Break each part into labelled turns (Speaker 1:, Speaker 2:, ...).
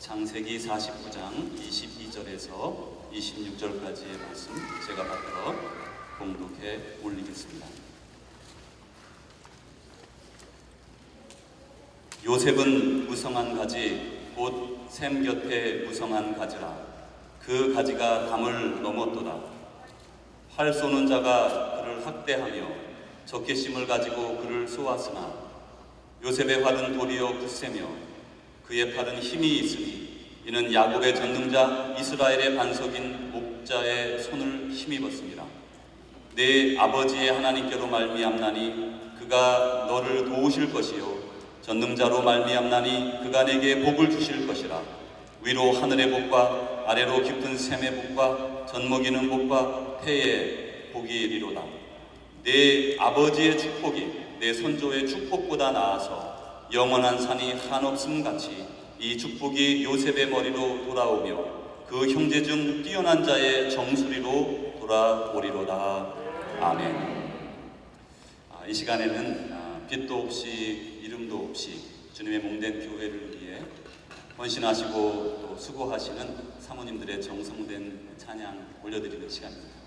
Speaker 1: 창세기 49장 22절에서 26절까지의 말씀 제가 받들어 공독해 올리겠습니다. 요셉은 무성한 가지 곧 샘 곁에 무성한 가지라 그 가지가 담을 넘었도다 활 쏘는 자가 그를 학대하며 적개심을 가지고 그를 쏘았으나 요셉의 활은 도리어 굳세며 그의 팔은 힘이 있으니 이는 야곱의 전능자 이스라엘의 반석인 목자의 손을 힘입었습니다. 내 아버지의 하나님께로 말미암나니 그가 너를 도우실 것이요 전능자로 말미암나니 그가 내게 복을 주실 것이라 위로 하늘의 복과 아래로 깊은 샘의 복과 젖먹이는 복과 태의 복이 이리로다 내 아버지의 축복이 내 선조의 축복보다 나아서 영원한 산이 한없음 같이 이 축복이 요셉의 머리로 돌아오며 그 형제 중 뛰어난 자의 정수리로 돌아오리로다 아멘. 아, 이 시간에는 아, 빛도 없이 이름도 없이 주님의 몸된 교회를 위해 헌신하시고 또 수고하시는 사모님들의 정성된 찬양 올려드리는 시간입니다.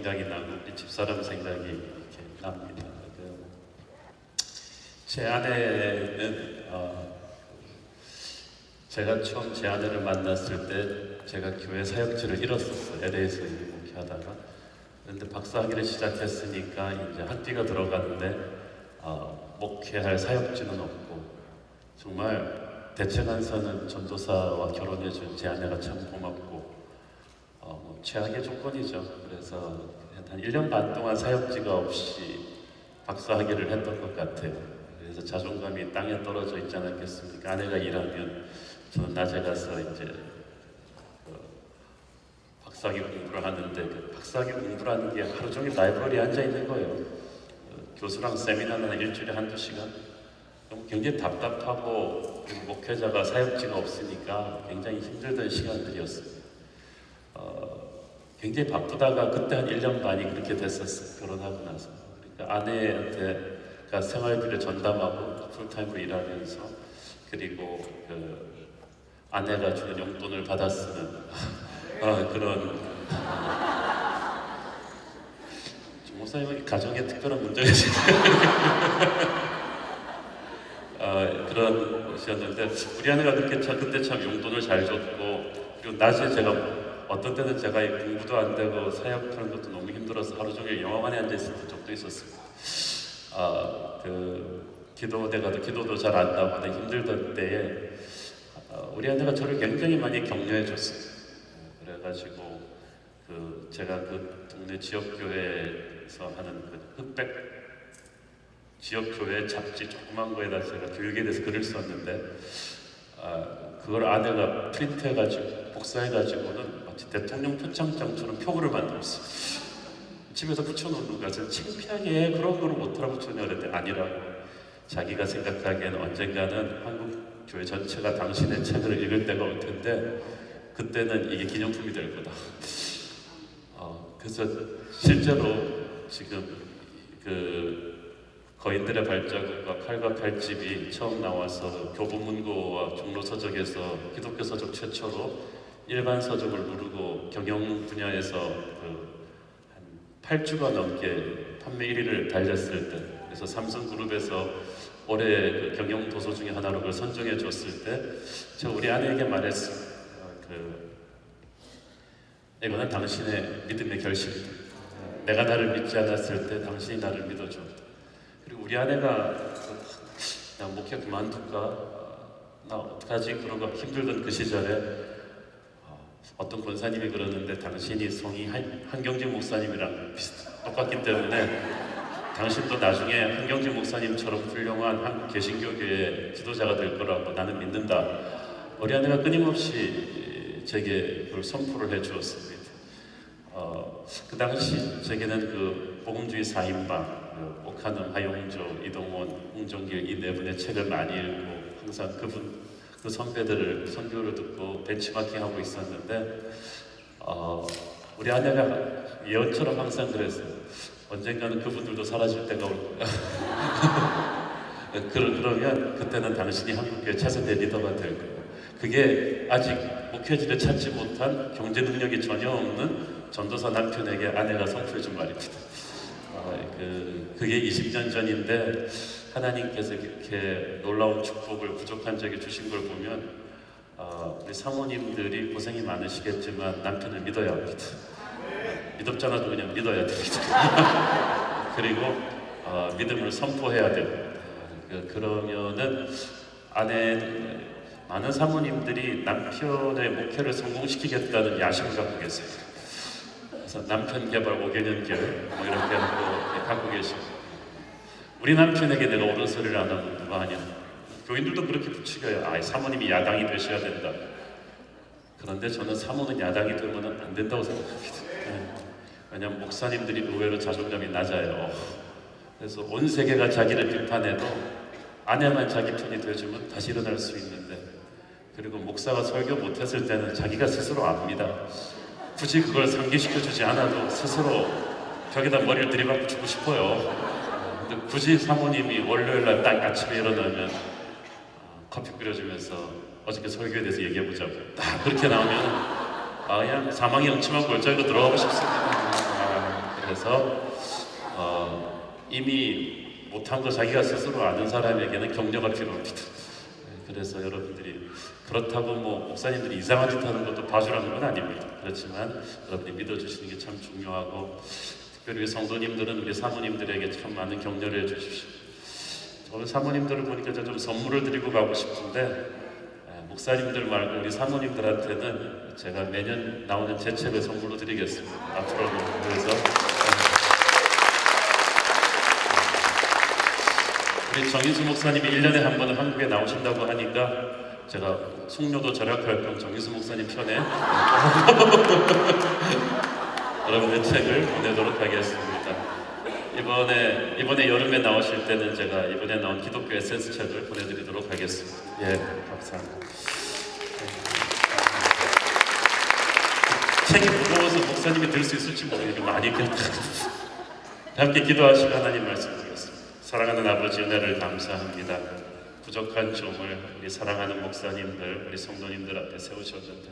Speaker 2: 생각이 나고 우리 집사람 생각이 이렇게 납니다. 그, 제 아내는 어, 제가 처음 제 아내를 만났을 때 제가 교회 사역지를 잃었었어요. LA에서 목회하다가. 그런데 박사학위를 시작했으니까 이제 학비가 들어갔는데 어, 목회할 사역지는 없고 정말 대체간서는 전도사와 결혼해준 제 아내가 참 고맙고 최악의 조건이죠. 그래서 한 1년 반 동안 사역지가 없이 박사학위를 했던 것 같아요. 그래서 자존감이 땅에 떨어져 있지 않았겠습니까? 아내가 일하면 저는 낮에 가서 이제 그 박사학위 공부를 하는데 그 박사학위 공부라는 게 하루 종일 라이브러리에 앉아 있는 거예요. 어, 교수랑 세미나는 일주일에 한두 시간. 굉장히 답답하고 목회자가 사역지가 없으니까 굉장히 힘들던 시간들이었어요. 어, 굉장히 바쁘다가 그때 한 1년 반이 그렇게 됐었어요. 결혼하고 나서. 그러니까 아내한테가 생활비를 전담하고 풀타임으로 일하면서 그리고 그 아내가 주는 용돈을 받아 쓰는 어, 그런 목사님은 가정에 특별한 문제가. 어, 그런 것이었는데 우리 아내가 그렇게 참, 그때 참 용돈을 잘 줬고 그리고 낮에 제가 어떤 때는 제가 이 공부도 안 되고 사역하는 것도 너무 힘들어서 하루 종일 영화관에 앉아 있었던 적도 있었어요. 아, 그 기도대 가도 기도도 잘 안 나오고 힘들던 때에 어, 우리 아내가 저를 굉장히 많이 격려해 줬어요. 그래가지고 그 제가 그 동네 지역 교회에서 하는 그 흑백 지역 교회 잡지 조그만 거에다 제가 교육에 대해서 글을 썼는데 아, 그걸 아내가 프린트해가지고 복사해가지고는 마치 대통령 표창장처럼 표구를 만들었어. 집에서 붙여놓는. 저는 창피하게 그런 거를 못하라 붙여놓으라 그랬더니 아니라고. 자기가 생각하기에는 언젠가는 한국 교회 전체가 당신의 책을 읽을 때가 올 텐데 그때는 이게 기념품이 될 거다. 어, 그래서 실제로 지금 그 거인들의 발자국과 칼과 칼집이 처음 나와서 교보문고와 종로 서적에서 기독교 서적 최초로 일반 서적을 누르고 경영 분야에서 그 한 8주가 넘게 판매 1위를 달렸을 때 그래서 삼성그룹에서 올해 그 경영 도서 중에 하나로 그걸 선정해 줬을 때 제가 우리 아내에게 말했어 어, 그 이거는 당신의 믿음의 결실이다 내가 나를 믿지 않았을 때 당신이 나를 믿어줘 그리고 우리 아내가 나 목회 그만둘까? 나 어떡하지? 그런 거 힘들던 그 시절에 어, 어떤 권사님이 그러는데 당신이 성이 한, 한경진 목사님이랑 비슷 똑같기 때문에 당신도 나중에 한경진 목사님처럼 훌륭한 한국 개신교교의 지도자가 될 거라고 나는 믿는다. 우리 아내가 끊임없이 제게 그걸 선포를 해 주었습니다. 어, 그 당시 제게는 그 복음주의 4인방, 그 오카는 하용조, 이동원, 홍정길 이 네 분의 책을 많이 읽고 항상 그분 그 선배들을 선교를 듣고 벤치마킹하고 있었는데 어, 우리 아내가 예언처럼 항상 그랬어요. 언젠가는 그분들도 사라질 때가 올 거야. 그러, 그러면 그때는 당신이 한국교회 차세대 리더가 될 거야. 그게 아직 목회지를 찾지 못한 경제 능력이 전혀 없는 전도사 남편에게 아내가 선포해준 말입니다. 어, 그, 그게 20년 전인데 하나님께서 이렇게 놀라운 축복을 부족한 적에 주신 걸 보면 어, 우리 사모님들이 고생이 많으시겠지만 남편을 믿어야 합니다. 믿었잖아도 그냥 믿어야 됩니다. 그리고 어, 믿음을 선포해야 돼요. 그, 그러면은 아내 많은 사모님들이 남편의 목표를 성공시키겠다는 야심을 갖고 계세요. 그래서 남편 개발 5개년 계획 뭐 이렇게 하고 갖고 계시고 우리 남편에게 내가 옳은 소리를 안 하면 누가 하냐 교인들도 그렇게 부추겨요 아 사모님이 야당이 되셔야 된다 그런데 저는 사모는 야당이 되면 안 된다고 생각합니다 네. 왜냐하면 목사님들이 의외로 자존감이 낮아요 그래서 온 세계가 자기를 비판해도 아내만 자기 편이 돼주면 다시 일어날 수 있는데 그리고 목사가 설교 못했을 때는 자기가 스스로 압니다. 굳이 그걸 상기시켜 주지 않아도 스스로 벽에다 머리를 들이박고 죽고 싶어요. 굳이 사모님이 월요일 날 딱 아침에 일어나면 어, 커피 끓여주면서 어저께 설교에 대해서 얘기해 보자고 딱 그렇게 나오면 아 그냥 사망의 음침한 골짜기로 들어가고 싶습니다. 아, 그래서 어, 이미 못한 거 자기가 스스로 아는 사람에게는 격려가 필요합니다. 네, 그래서 여러분들이 그렇다고 뭐 목사님들이 이상한 짓 하는 것도 봐주라는 건 아닙니다. 그렇지만 여러분이 믿어주시는 게 참 중요하고 특별히 성도님들은 우리 사모님들에게 참 많은 격려를 해주십시오. 오늘 사모님들을 보니까 좀 선물을 드리고 가고 싶은데 에, 목사님들 말고 우리 사모님들한테는 제가 매년 나오는 제 책을 선물로 드리겠습니다. 앞으로는 그래서 우리 정인수 목사님이 1년에 한 번 한국에 나오신다고 하니까 제가 숙녀도 절약할 겸 정인수 목사님 편에 여러분의 책을 보내도록 하겠습니다. 이번에 이번에 여름에 나오실 때는 제가 이번에 나온 기독교 에센스 책을 보내드리도록 하겠습니다. 예, 감사합니다. 책이 무거워서 목사님이 들 수 있을지 모르겠는데 많이 그냥 함께 기도하시고 하나님 말씀 드리겠습니다. 사랑하는 아버지 은혜를 감사합니다. 부족한 종을 우리 사랑하는 목사님들, 우리 성도님들 앞에 세우셨는데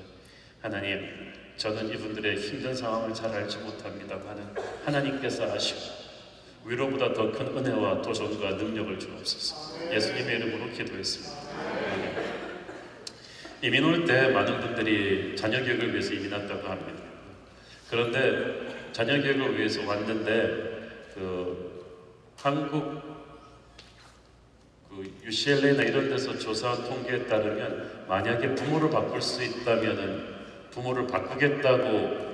Speaker 2: 하나님, 저는 이분들의 힘든 상황을 잘 알지 못합니다만 하나님께서 아시고 위로보다 더 큰 은혜와 도전과 능력을 주옵소서. 예수님의 이름으로 기도했습니다. 이민 올 때 많은 분들이 자녀 교육을 위해서 이민 왔다고 합니다. 그런데 자녀 교육을 위해서 왔는데 그 한국 그 UCLA나 이런 데서 조사한 통계에 따르면 만약에 부모를 바꿀 수 있다면은 부모를 바꾸겠다고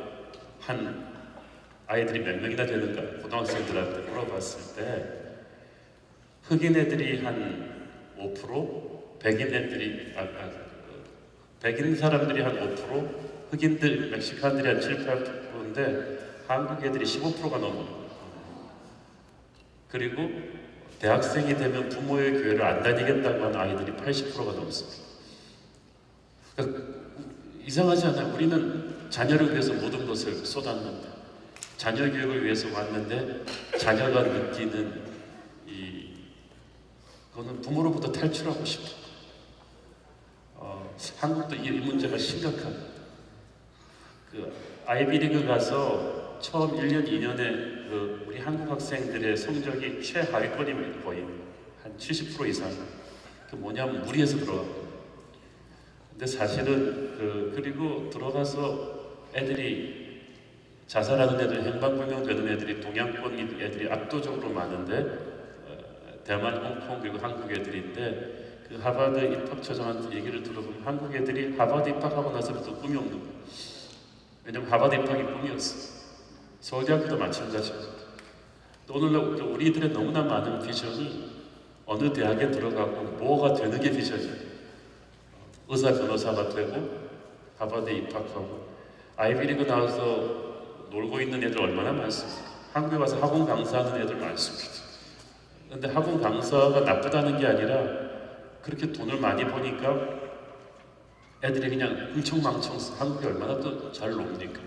Speaker 2: 한 아이들이 몇 명이나 되는가 고등학생들한테 물어봤을 때 흑인 애들이 한 5%, 백인 애들이 아, 아, 백인 사람들이 한 5%, 흑인들 멕시칸들이 한 7, 8%인데 한국 애들이 15%가 넘어요. 그리고 대학생이 되면 부모의 교회를 안 다니겠다고 하는 아이들이 80%가 넘습니다. 그러니까 이상하지 않아요? 우리는 자녀를 위해서 모든 것을 쏟았는데 자녀 교육을 위해서 왔는데 자녀가 느끼는 이 그거는 부모로부터 탈출하고 싶어. 어, 한국도 이, 이 문제가 심각합니다. 그 아이비리그 가서 처음 1년, 2년에 그 우리 한국 학생들의 성적이 최하위권이면 거의 한 70% 이상. 그 뭐냐면 무리해서 들어가고. 근데 사실은 그 그리고 들어가서 애들이 자살하는 애들, 행방불명 되는 애들이 동양권 애들이 압도적으로 많은데 어, 대만, 홍콩 그리고 한국 애들인데 그 하버드 입학 처장한테 얘기를 들어보면 한국 애들이 하버드 입학하고 나서부터 꿈이 없는 거예요. 왜냐면 하버드 입학이 꿈이었어. 서울대학교도 마찬가지입니다. 또 오늘날 또 우리들의 너무나 많은 비전이 어느 대학에 들어가고 뭐가 되는 게 비전이에요. 의사 변호사가 되고 하버드에 입학하고 아이비리그 나와서 놀고 있는 애들 얼마나 많습니까? 한국에 와서 학원 강사하는 애들 많습니다. 근데 학원 강사가 나쁘다는 게 아니라 그렇게 돈을 많이 버니까 애들이 그냥 흥청망청 한국이 얼마나 또 잘 놉니까?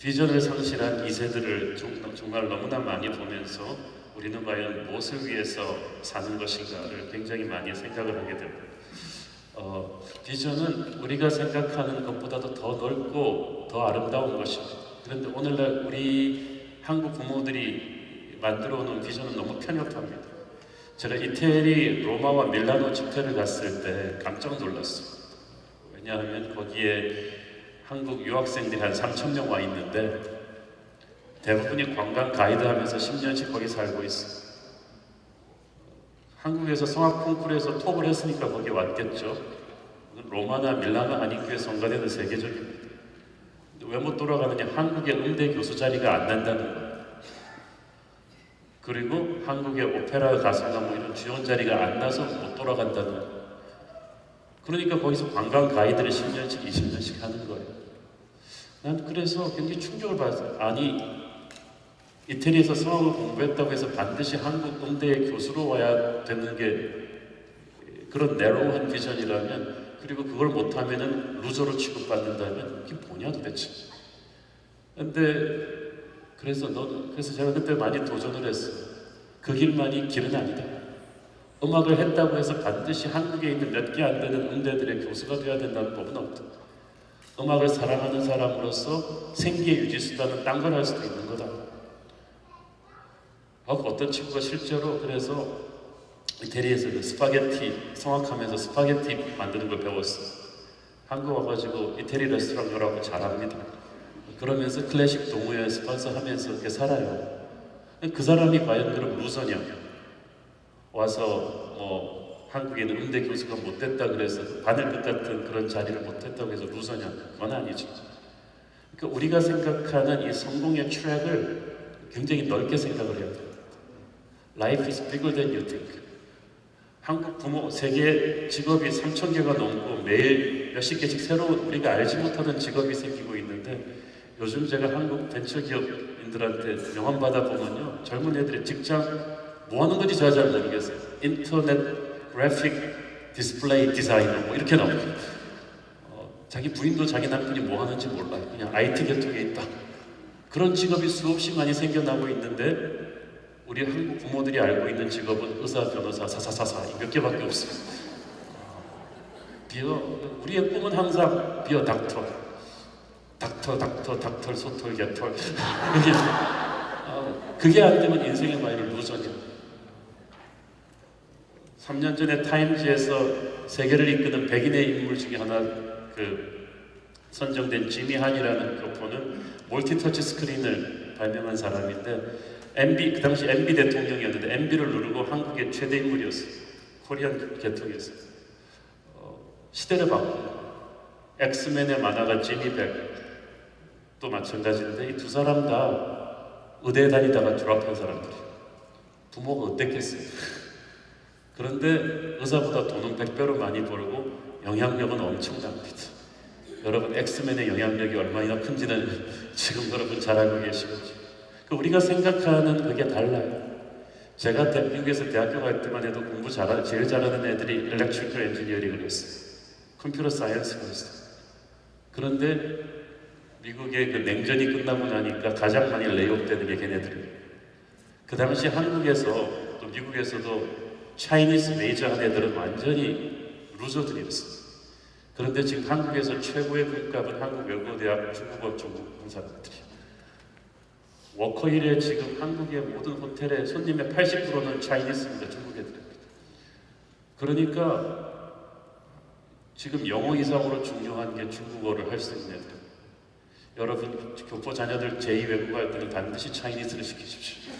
Speaker 2: 비전을 상실한 2세들을 정말 너무나 많이 보면서 우리는 과연 무엇을 위해서 사는 것인가를 굉장히 많이 생각을 하게 됩니다. 어, 비전은 우리가 생각하는 것보다도 더 넓고 더 아름다운 것입니다. 그런데 오늘날 우리 한국 부모들이 만들어 놓은 비전은 너무 편협합니다. 제가 이태리 로마와 밀라노 집회를 갔을 때 깜짝 놀랐어요. 왜냐하면 거기에 한국 유학생들이 한 3천 명 와 있는데 대부분이 관광 가이드 하면서 10년씩 거기 살고 있어요. 한국에서 성악 콩쿠르에서 톱을 했으니까 거기 왔겠죠. 로마나 밀라노 한인교회 성가대는 세계적입니다. 왜 못 돌아가느냐? 한국의 음대 교수 자리가 안 난다는 거예요. 그리고 한국의 오페라 가수나 뭐 이런 주연 자리가 안 나서 못 돌아간다는 거예요. 그러니까 거기서 관광 가이드를 10년씩, 20년씩 하는 거예요. 난 그래서 굉장히 충격을 받았어요. 아니, 이태리에서 성악을 공부했다고 해서 반드시 한국 음대의 교수로 와야 되는 게 그런 내로운 비전이라면 그리고 그걸 못하면은 루저로 취급받는다면 이게 뭐냐 도대체. 근데 그래서 너 그래서 제가 그때 많이 도전을 했어. 그 길만이 길은 아니다. 음악을 했다고 해서 반드시 한국에 있는 몇 개 안 되는 음대들의 교수가 되어야 된다는 법은 없다. 음악을 사랑하는 사람으로서 생계 유지 수단은 딴 걸 할 수도 있는 거다. 어, 어떤 친구가 실제로 그래서 이태리에서 그 스파게티 성악하면서 스파게티 만드는 걸 배웠어. 한국 와가지고 이태리 레스토랑 요라고 잘합니다. 그러면서 클래식 동호회 스폰서 하면서 이렇게 살아요. 그 사람이 과연 그럼 루서냐? 와서 뭐 한국에는 음대 교수가 못 됐다 그래서 바늘 끝 같은 그런 자리를 못 했다고 해서 루서냐? 그건 아니죠. 그러니까 우리가 생각하는 이 성공의 트랙을 굉장히 넓게 생각을 해야 돼요. Life is bigger than you think. 한국 부모 세계 직업이 3천 개가 넘고 매일 몇십 개씩 새로운 우리가 알지 못하는 직업이 생기고 있는데 요즘 제가 한국 벤처기업인들한테 명함 받아 보면요 젊은 애들이 직장 뭐 하는 건지 제가 잘 모르겠어요. 인터넷 그래픽 디스플레이 디자이너 뭐 이렇게 나옵니다. 어, 자기 부인도 자기 남편이 뭐 하는지 몰라요. 그냥 IT 계통에 있다. 그런 직업이 수없이 많이 생겨나고 있는데 우리 한국 부모들이 알고 있는 직업은 의사, 변호사, 사사사사 이 몇 개밖에 없습니다. 비어 우리의 꿈은 항상 비어 닥터, 닥터, 닥터, 닥터, 소털, 개털 이게 아, 그게 안 되면 인생의 마이를 루저죠. 3년 전에 타임즈에서 세계를 이끄는 백인의 인물 중에 하나 그 선정된 지미 한이라는 교포는 멀티터치 스크린을 발명한 사람인데 MB 그 당시 MB 대통령이었는데 MB를 누르고 한국의 최대 인물이었어. 코리안 계통이었어. 어, 시대를 바꾸고 엑스맨의 만화가 지미 백도 마찬가지인데 이 두 사람 다 의대 다니다가 졸업한 사람들이에요. 부모가 어땠겠어요? 그런데 의사보다 돈은 100배로 많이 벌고 영향력은 엄청납니다. 여러분 엑스맨의 영향력이 얼마나 큰지는 지금 여러분 잘 알고 계시겠죠. 그 우리가 생각하는 그게 달라요. 제가 대- 미국에서 대학교 갈 때만 해도 공부 잘 제일 잘하는 애들이 일렉트리컬 엔지니어링을 했어요. 컴퓨터 사이언스를 했어요. 그런데 미국의 그 냉전이 끝나고 나니까 가장 많이 레이업되는 게 걔네들이에요. 그 당시 한국에서 또 미국에서도 차이니스 메이저 한 애들은 완전히 루저들이었어요. 그런데 지금 한국에서 최고의 금값은 한국 외국어대학 중국어 전공 강사들이에요. 워커힐에 지금 한국의 모든 호텔의 손님의 80%는 차이니스입니다. 중국 애들입니다. 그러니까 지금 영어 이상으로 중요한 게 중국어를 할 수 있는 애들. 여러분 교포 자녀들 제2 외국어 할 때는 반드시 차이니스를 시키십시오.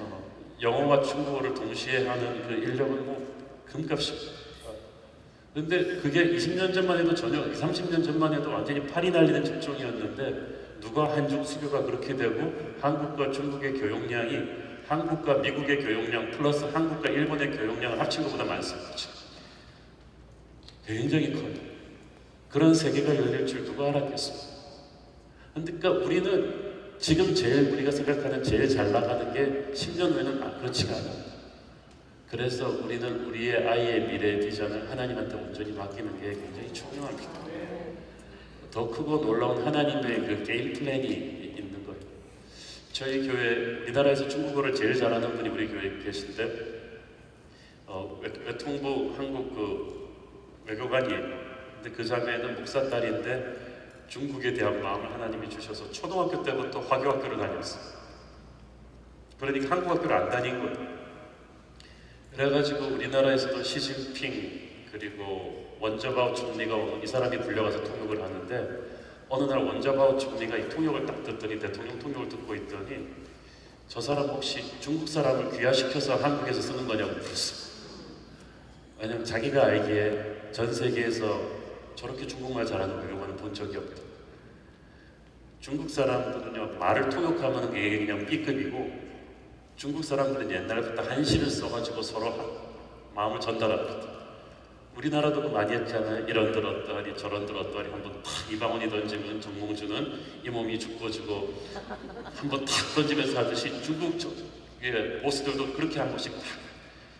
Speaker 2: 어, 영어와 중국어를 동시에 하는 그 인력은 뭐 금값입니다. 근데 그게 20년 전만 해도 전혀 20, 30년 전만 해도 완전히 팔이 날리는 직종이었는데 누가 한중 수교가 그렇게 되고 한국과 중국의 교역량이 한국과 미국의 교역량 플러스 한국과 일본의 교역량을 합친 것보다 많습니다. 굉장히 커요. 그런 세계가 열릴 줄 누가 알았겠습니까? 그러니까 우리는 지금 제일 우리가 생각하는 제일 잘 나가는 게 10년 후에는 아, 그렇지가 않아요. 그래서 우리는 우리의 아이의 미래 비전을 하나님한테 온전히 맡기는 게 굉장히 중요합니다. 더 크고 놀라운 하나님의 그 게임 플랜이 있는 거예요. 저희 교회 우리나라에서 중국어를 제일 잘하는 분이 우리 교회에 계신데 어, 외, 외통부 한국 그 외교관이에요. 근데 그 자매는 목사 딸인데 중국에 대한 마음을 하나님이 주셔서 초등학교 때부터 화교학교를 다녔어요. 그러니까 한국 학교를 안 다닌 거예요. 그래가지고 우리나라에서도 시진핑 그리고 원저바오 총리가 이 사람이 불려가서 통역을 하는데 어느 날 원저바오 총리가 이 통역을 딱 듣더니 대통령 통역을 듣고 있더니 저 사람 혹시 중국 사람을 귀화시켜서 한국에서 쓰는 거냐고 물었어. 왜냐면 자기가 알기에 전 세계에서 저렇게 중국말 잘하는 외교관은 본 적이 없다. 중국 사람들은요 말을 통역하면 그게 그냥 B급이고 중국 사람들은 옛날부터 한시를 써가지고 서로 한- 마음을 전달합니다. 우리나라도 그 많이 했잖아요. 이런 들었더니 저런 들었더니 한번 탁 이방원이 던지면 정몽주는 이 몸이 죽어지고 한번 탁 던지면서 하듯이 중국 저, 예, 보스들도 그렇게 한 번씩 탁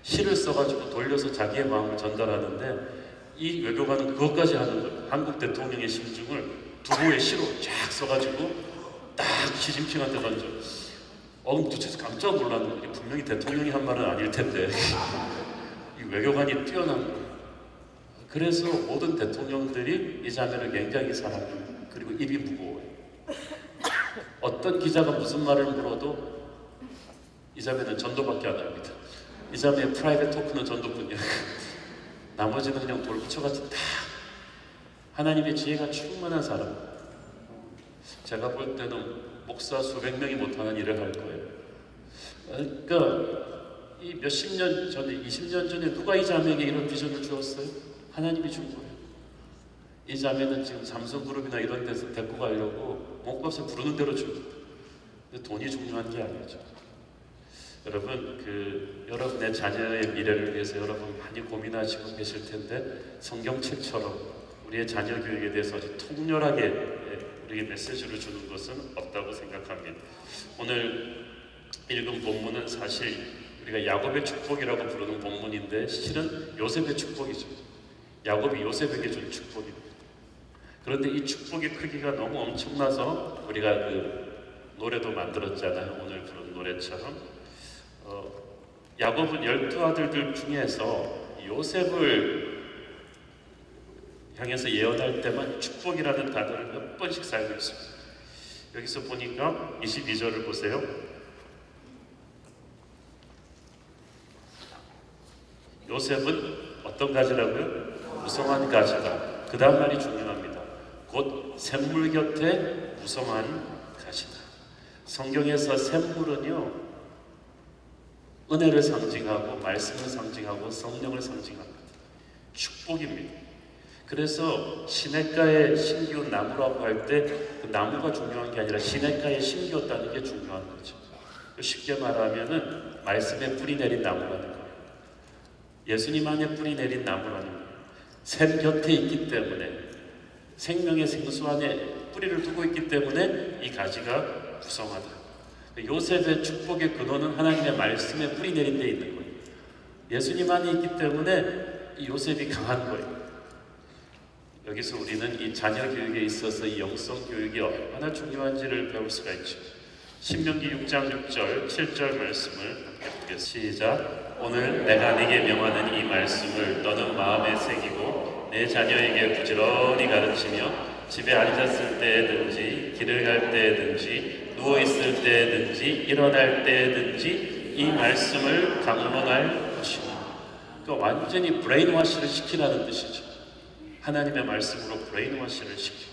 Speaker 2: 시를 써가지고 돌려서 자기의 마음을 전달하는데 이 외교관은 그것까지 하는 거예요. 한국 대통령의 심중을 두부의 시로 쫙 써가지고 딱 시진핑한테 던져. 어, 도대체 깜짝 놀랐는데 분명히 대통령이 한 말은 아닐 텐데 이 외교관이 뛰어난 거예요. 그래서 모든 대통령들이 이 자매를 굉장히 사랑해요. 그리고 입이 무거워요. 어떤 기자가 무슨 말을 물어도 이 자매는 전도밖에 안 합니다. 이 자매의 프라이빗 토크는 전도뿐이야. 나머지는 그냥 돌부처같이 다 하나님의 지혜가 충만한 사람. 제가 볼 때는 목사 수백 명이 못하는 일을 할 거예요. 그러니까 이 몇십 년 전에, 20년 전에 누가 이 자매에게 이런 비전을 주었어요? 하나님이 준 거예요. 이 자매는 지금 삼성그룹이나 이런 데서 데리고 가려고 몸값을 부르는 대로 줍니다. 근데 돈이 중요한 게 아니죠. 여러분, 그 여러분의 자녀의 미래를 위해서 여러분 많이 고민하시고 계실 텐데 성경책처럼 우리의 자녀 교육에 대해서 아주 통렬하게 예, 우리에게 메시지를 주는 것은 없다고 생각합니다. 오늘 읽은 본문은 사실 우리가 야곱의 축복이라고 부르는 본문인데 실은 요셉의 축복이죠. 야곱이 요셉에게 준 축복입니다. 그런데 이 축복의 크기가 너무 엄청나서 우리가 그 노래도 만들었잖아요. 오늘 부른 노래처럼 어, 야곱은 열두 아들들 중에서 요셉을 향해서 예언할 때만 축복이라는 단어를 몇 번씩 사용고 있습니다. 여기서 보니까 22절을 보세요. 요셉은 어떤 가지라고요? 무성한 가지다. 그 다음 말이 중요합니다. 곧 샘물 곁에 무성한 가지다. 성경에서 샘물은요, 은혜를 상징하고 말씀을 상징하고 성령을 상징합니다. 축복입니다. 그래서 시냇가에 심기운 나무라고 할 때 그 나무가 중요한 게 아니라 시냇가에 심기웠다는 게 중요한 거죠. 쉽게 말하면은 말씀에 뿌리 내린 나무라는 거예요. 예수님 안에 뿌리 내린 나무라는. 샘 곁에 있기 때문에 생명의 생수 안에 뿌리를 두고 있기 때문에 이 가지가 구성하다. 요셉의 축복의 근원은 하나님의 말씀에 뿌리 내린 데 있는 거예요. 예수님 안에 있기 때문에 이 요셉이 강한 거예요. 여기서 우리는 이 자녀 교육에 있어서 이 영성 교육이 얼마나 중요한지를 배울 수가 있죠. 신명기 6장 6절, 7절 말씀을 함께 보겠습니다. 시작. 오늘 내가 네게 명하는 이 말씀을 너는 마음에 새기고 내 자녀에게 부지런히 가르치며 집에 앉았을 때든지 길을 갈 때든지 누워 있을 때든지 일어날 때든지 이 말씀을 강론할 것이니. 그러니까 완전히 브레인워시를 시키라는 뜻이죠. 하나님의 말씀으로 브레인워시를 시켜.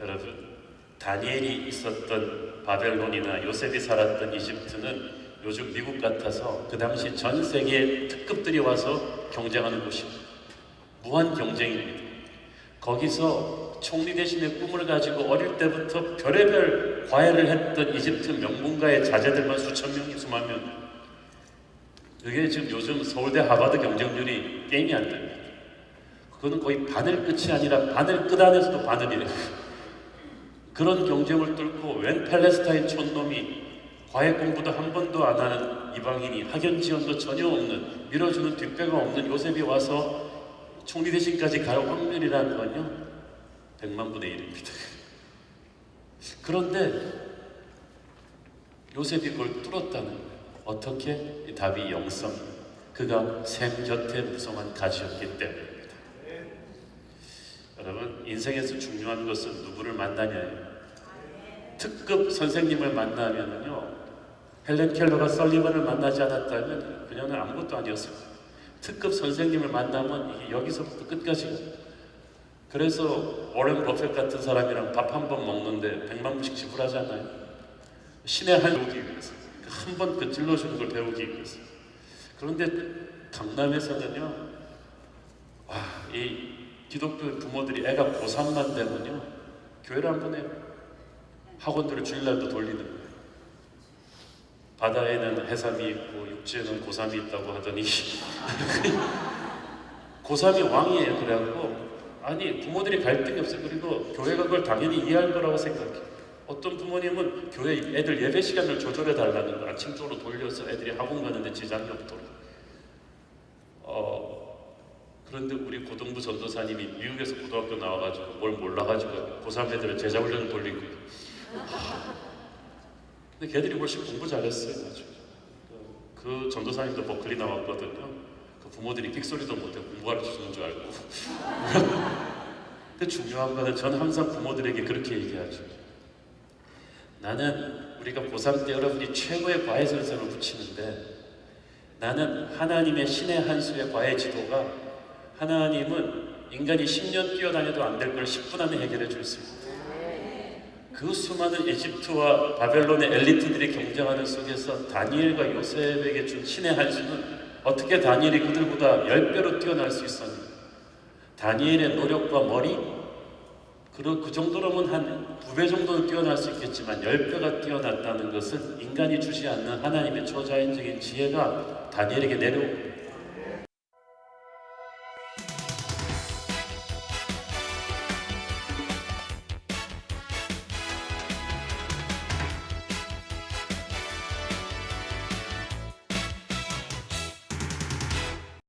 Speaker 2: 여러분, 다니엘이 있었던 바벨론이나 요셉이 살았던 이집트는 요즘 미국 같아서 그 당시 전 세계 특급들이 와서 경쟁하는 곳입니다. 무한 경쟁입니다. 거기서 총리 대신의 꿈을 가지고 어릴 때부터 별의별 과외를 했던 이집트 명문가의 자제들만 수천 명이 수만 명. 그게 지금 요즘 서울대 하버드 경쟁률이 게임이 안 됩니다. 그거는 거의 바늘 끝이 아니라 바늘 끝 안에서도 바늘이래요. 그런 경쟁을 뚫고 웬 팔레스타인 촌놈이 과외 공부도 한 번도 안 하는 이방인이 학연 지원도 전혀 없는 밀어주는 뒷배가 없는 요셉이 와서 총리 대신까지 갈 확률이라는 건요 100만 분의 1입니다. 그런데 요셉이 그걸 뚫었다는. 어떻게? 이 답이 영성. 그가 샘 곁에 무성한 가지였기 때문입니다. 여러분 인생에서 중요한 것은 누구를 만나냐예요. 특급 선생님을 만나면요 헬렌 켈러가 설리번을 만나지 않았다면 그녀는 아무것도 아니었을 거예요. 특급 선생님을 만나면 이게 여기서부터 끝까지 그래서 워렌 버핏 같은 사람이랑 밥 한 번 먹는데 100만 불씩 지불하잖아요. 신의 한 배우기 위해서 한 번 그 찔러주는 걸 배우기 위해서 그런데 강남에서는요 와 이 기독교 부모들이 애가 고3만 되면요 교회를 안 보내요 학원들을 주일날도 돌리는 거예요 바다에는 해삼이 있고 육지에는 고삼이 있다고 하더니 고삼이 왕이에요. 그래갖고 아니 부모들이 갈등이 없어요. 그리고 교회가 그걸 당연히 이해할 거라고 생각해요 어떤 부모님은 교회 애들 예배 시간을 조절해 달라는 거 아침 쪽으로 돌려서 애들이 학원 가는데 지장이 없도록 어 그런데 우리 고등부 전도사님이 미국에서 고등학교 나와가지고 뭘 몰라가지고 고3 애들을 제자훈련 돌리고 근데 걔들이 훨씬 공부 잘했어요 아주. 그 전도사님도 버클리 나왔거든요. 그 부모들이 삑소리도 못해 공부 가르쳐주는 줄 알고. 근데 중요한 거는 저는 항상 부모들에게 그렇게 얘기하죠. 나는 우리가 고3 때 여러분이 최고의 과외 선생을 붙이는데 나는 하나님의 신의 한 수의 과외 지도가 하나님은 인간이 10년 뛰어다녀도 안 될 걸 10분 안에 해결해 줄 수 있다. 그 수많은 에집트와 바벨론의 엘리트들이 경쟁하는 속에서 다니엘과 요셉에게 준 신의 한 수는 어떻게 다니엘이 그들보다 10배로 뛰어날 수 있었는가? 다니엘의 노력과 머리 그, 그 정도로면 한두배 정도는 뛰어날 수 있겠지만 열 배가 뛰어났다는 것은 인간이 주지 않는 하나님의 초자연적인 지혜가 다니엘에게 내려오고